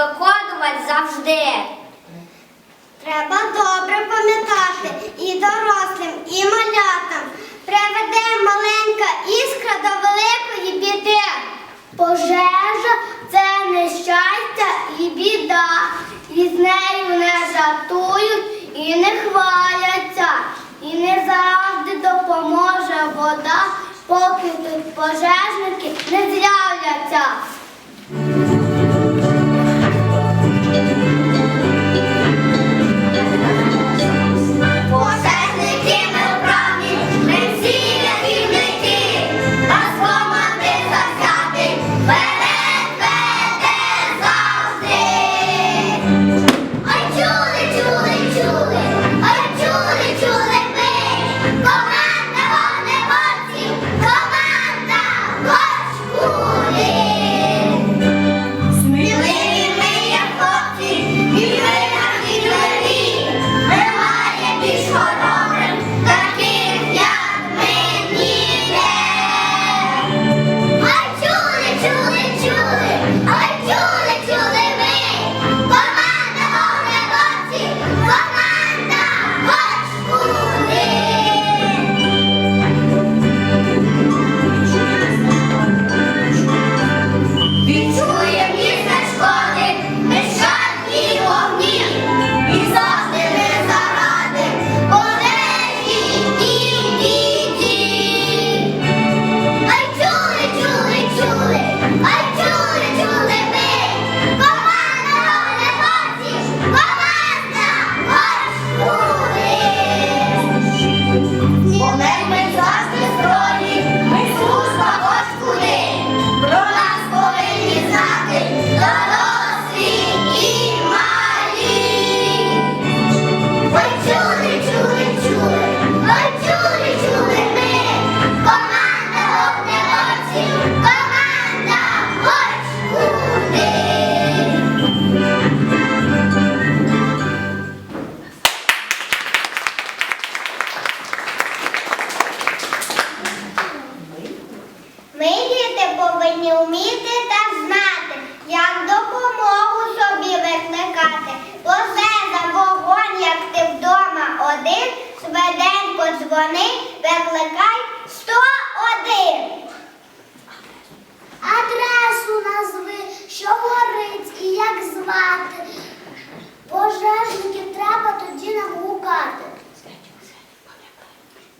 виконувати завжди. Треба добре пам'ятати і дорослим, і малятам. Приведе маленька іскра до великої біди. Пожежа це нещастя і біда. І з нею не жартують, і не хваляться, і не завжди допоможе вода, поки тут пожежники не з'являться.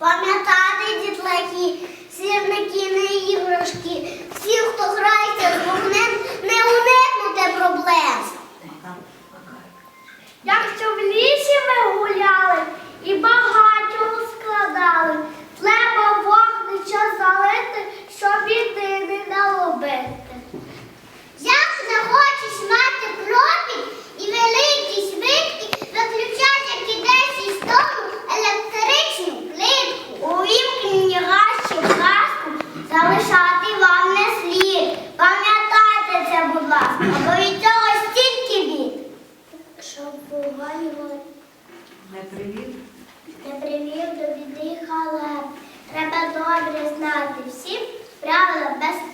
пам'ятати дітлахи, сірники не іграшки, всі, хто грається з вогнем, не уникнути проблем. знати всі правила безпеки.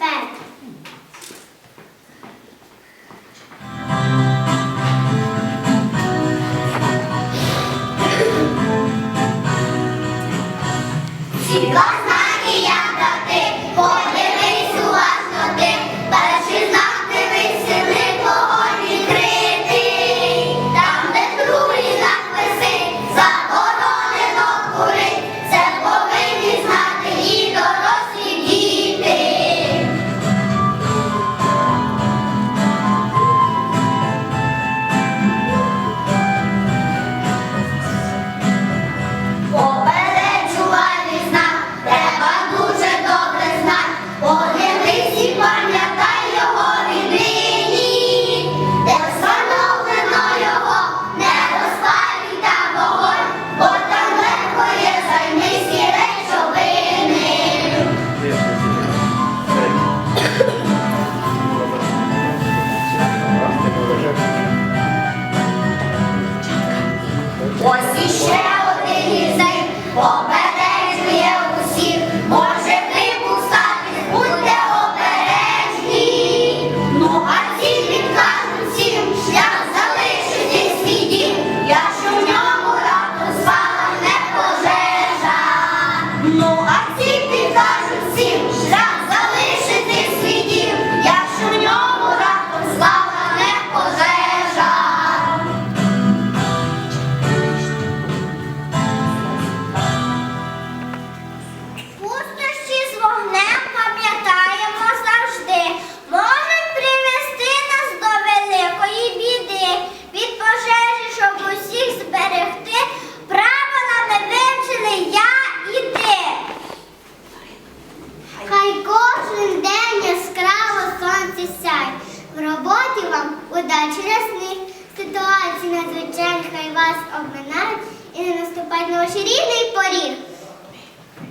Рідний поріг.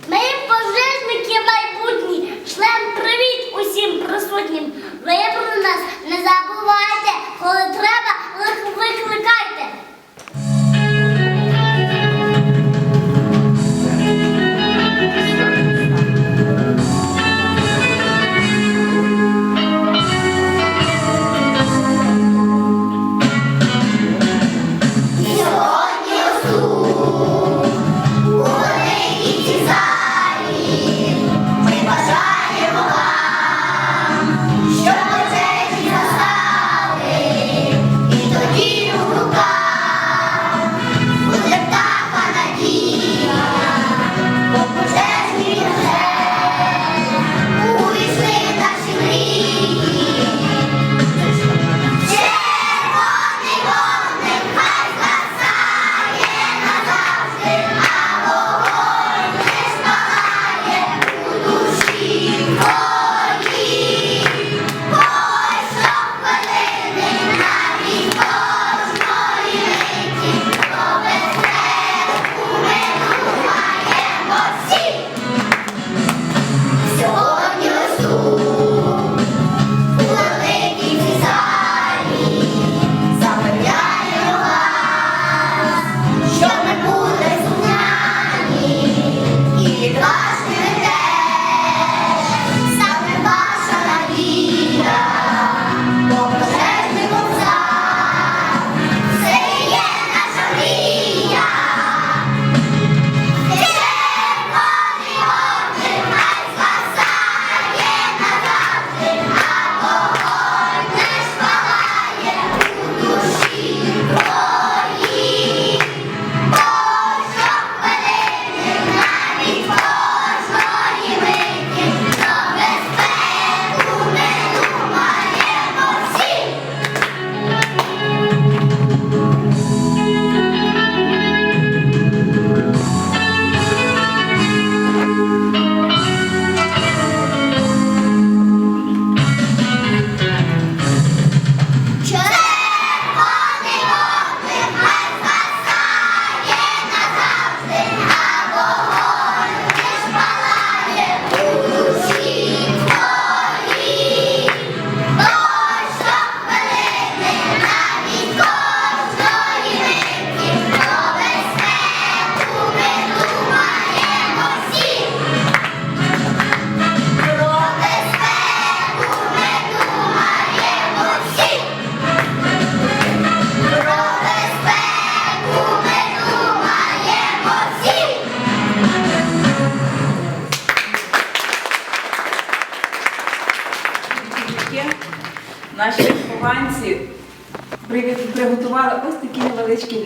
Ми пожежники майбутні, шлем привіт усім присутнім. Ви про нас не забувайте, коли треба, лик- викликайте.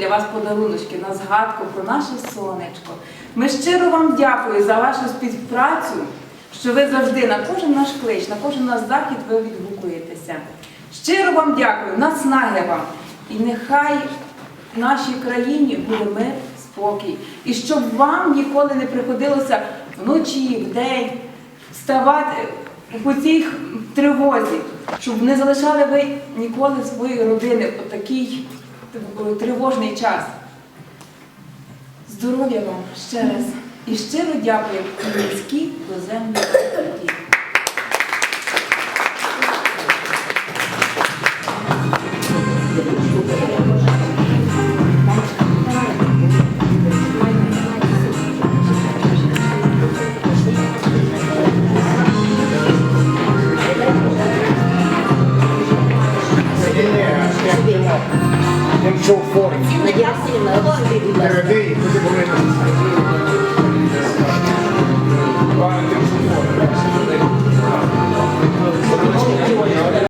Вас подаруночки на згадку про наше сонечко. Ми щиро вам дякую за вашу співпрацю, що ви завжди на кожен наш клич, на кожен наш захід ви відгукуєтеся. Щиро вам дякую, наснаги вам. І нехай в нашій країні буде мир, спокій. І щоб вам ніколи не приходилося вночі, вдень вставати по цій тривозі, щоб не залишали ви ніколи свої родини у такий е, тривожний час. Здоров'я вам ще раз і щиро дякую міській доземній You.